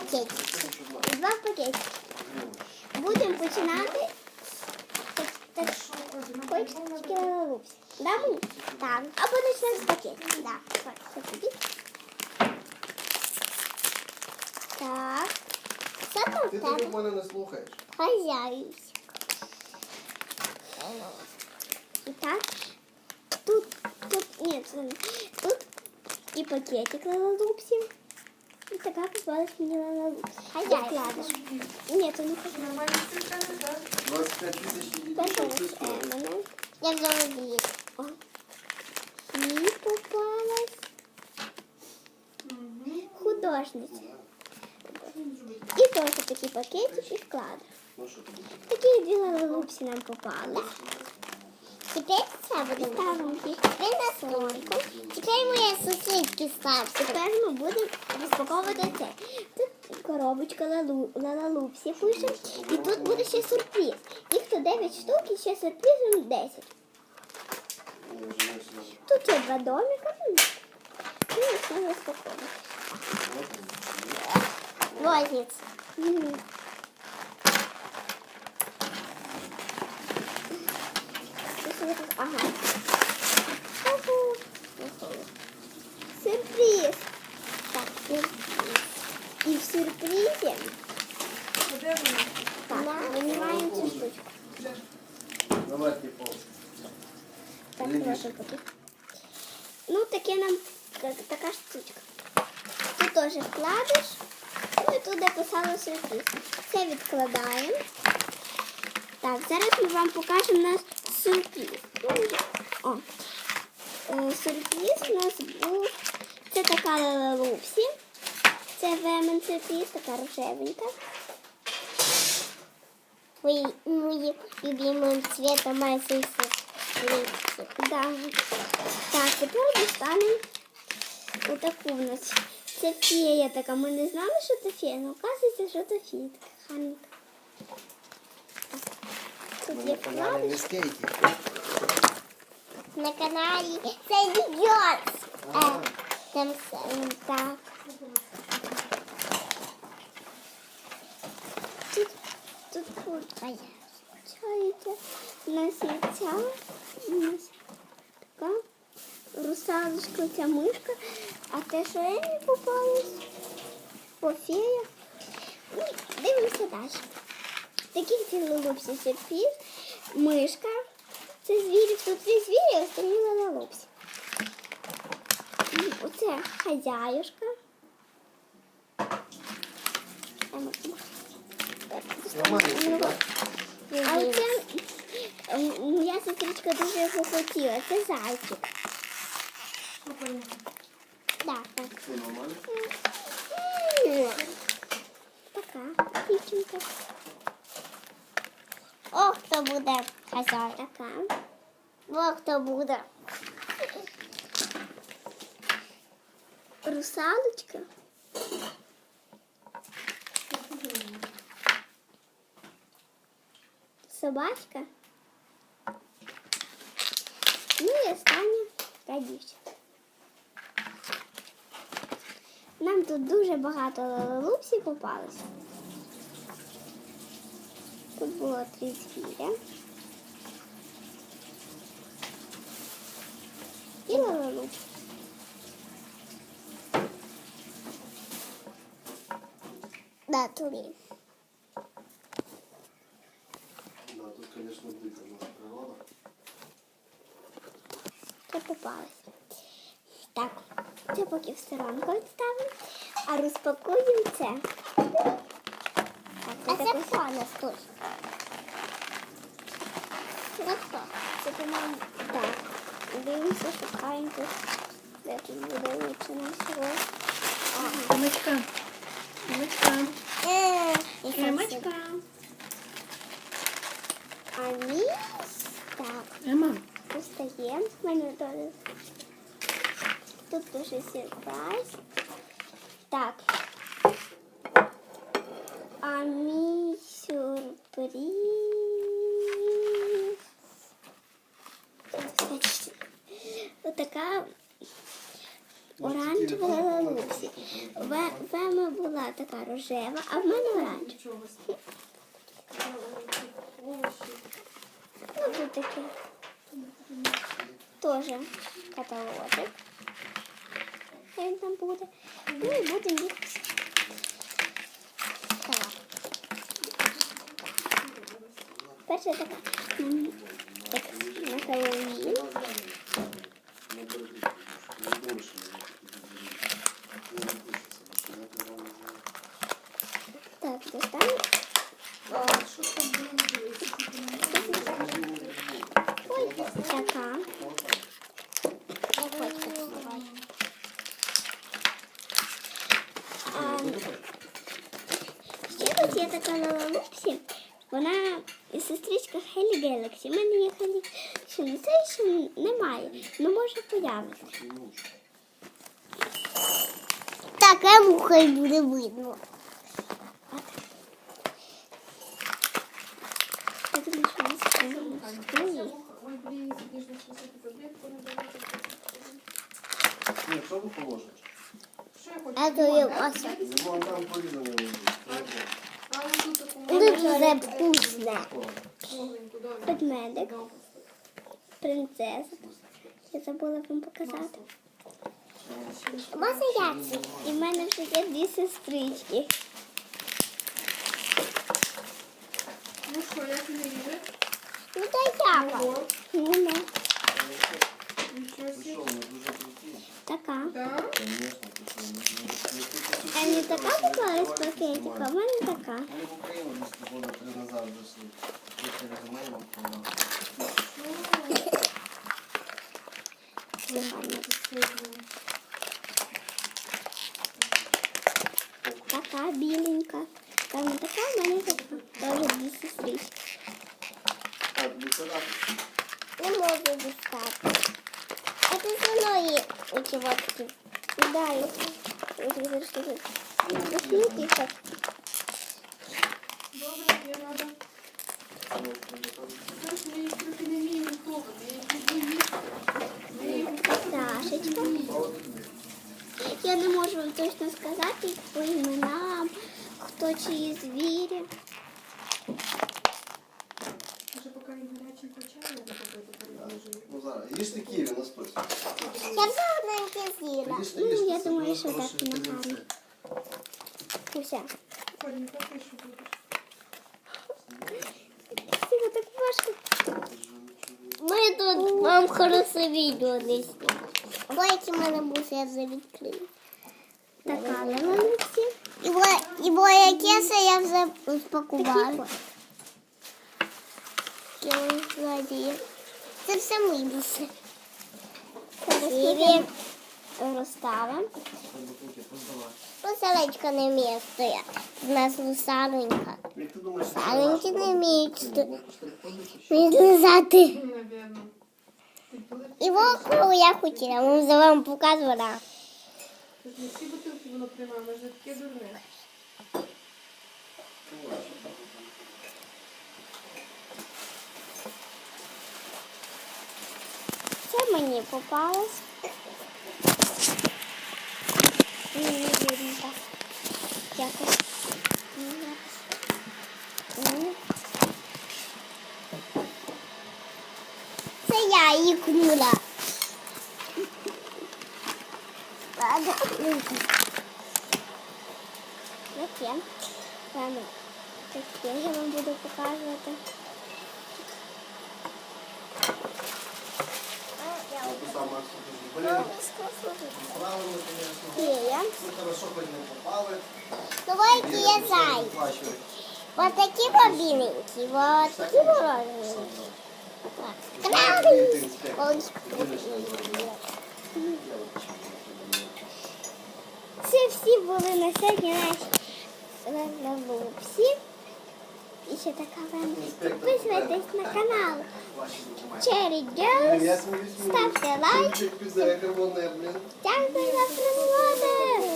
пакетики. Два пакетики. Будемо починати. Так, так, Ой, тільки лалупс. Да, мені? Так. Або почнемо з пакетів. Да. Так, це тобі. Так. Що там Ти в тоді тебе? в мене не слухаєш. Хазяюсь. І так. Тут, тут, ні, це не- тут і пакетик лалалупсів. І така попалась мені лалалупс. Хазяюсь. Ні, це не хазяюсь. 25 тисяч і Перша дітей. ось е, мене. Я взяла. О. І попалась художниця. І теж такий пакетик і вкладиш. Ну? Такі дві лалупсі нам попали. Тепер це буде ставимо їх на столику. Тепер моя сусідки став. Тепер ми будемо розпаковувати це. Тут коробочка лалу, лалалупсі пише. І тут буде ще сюрприз. Їх тут 9 штук і ще сюрпризом 10. Я вже не знаю. Тут є два домика. І все розпаковувати. Лозниць. Щось Ага. Сюрприз. Так, сюрприз. І в сюрпризі так, винімаємо цю штучку. Давай ти. Так, поки. Ну, таке нам так- така штучка. Тут теж вкладиш. Ну і тут де писало сюрприз. Це відкладаємо. Так, зараз ми вам покажемо наш сюрприз. О. Е, Сюрприз у нас був. Це така лалалупсі. Це вемен сюрприз, така рожевенька. Твои мои любимым цветом моя. Так, тепер достанемо отаку в нас. Це фея така. Ми не знали, що це фея, але оказується, що це фея. Така гарненька. Тут є вкладиш. не скейті. На канале Сойдет. А. Там с- так. Тут, тут куртка є. Чаєте? У нас є ця. Нас така русалочка, ця мишка. А те, що Емі попалось, по фея. Ну, дивимося далі. Такий цілолупсі сюрприз. Мишка. Це звірі. Тут дві звірі, а остальні лалалупсі. Оце хазяюшка. А оце моя сестричка дуже його хотіла. Це зайчик. Так, так. Така дівчинка. О, хто буде хазяїн. Така. О, хто буде. Русалочка. Собачка. Ну і остання та дівчинка. Нам тут дуже багато лалалупсів попалося. Тут було три звіря. І лалалуп. Да, тут, звісно, дика наша природа. Це попалось. Так, це поки в сторонку відставимо, а розпакуємо це. Так, А це це також- тут? Це хто? Це, по-моєму, так. Дивимося, шукаємо тут. Де тут буде лучше нам всього. Ремочка. Ремочка. Е. А ні. Так, Ема. достаємо. В мене теж. Тут дуже сюрприз. Так. А мій сюрприз. Отака оранжева лалалупсі. В Веми була така рожева, а в мене оранжева. Ну, тут таке. Тоже каталожик. Він там буде. Ну і будемо їх Так. Перша така. Так, на Хеллоуін. Так, достанемо. А, що там буде? Ой, така. А, є така Лалалупсі. Вона сестричка Хелі Гелексі. У мене є Хелі не це ще немає. Ну може появиться. Таке муха й буде видно. Я на. Ні, що ви положите? Я? А то є ося. Вон там порізане лежить. А, ну тут да. Ведмедик, принцеса. Я забула вам показати. Маса яйця. І в мене вже є дві сестрички. Ну що, як не їде? Ну то яка. Ого, Вона нічого Ви собі. що, вони дуже круті? Така. Ну, ну, ну, А не така попалась пакетика, в мене така. Вони в Україну десь года три назад зайшли. Їх резюме вам Така біленька. Там не така, в мене така. Теж дві сестрички. Так. Не можу достати. А ти зі мною у чувачки. Да, я ось зараз Дошники так. Добре, я рада. Знаєш, ми їх трохи не вміємо пробувати. Я їх люблю їсти. Ми їх Пташечка. Я не можу вам точно сказати по іменам, хто чиї звірі. Може, поки він гарячим почає, я попробую переложити. Ну зараз, їжте ківі на списку. Я вже одненьке з'їла. Ну, я думаю, що так Уся. Що будеш. Це так важко. Ми тут вам хороше відео не знімемо. В мене був, я вже відкрила. Така лелелупсі. І, во- і моє кеса я вже розпакувала. Я. Це все буси. Красиві. Розставимо. Поселечка не вміє стояти. У нас що Русаленьки не вміють. Навірно. І около я хотіла, ми за вам показувала. Не всі бутилки воно приймає, може таке дурне. Це мені не видно так. Якось. Це я її кнула. Ладно. Таке. Ладно. Таке я вам буду показувати. Давайте я зай. Плачуть. Вот такі побіленькі, вот такі морожені. Так. Дитинське. Ось. Це всі були на сьогодні наші. І ще вам. Підписуйтесь на канал Черри. Cherry Girls. Ставте лайк. Дякую за просмотр.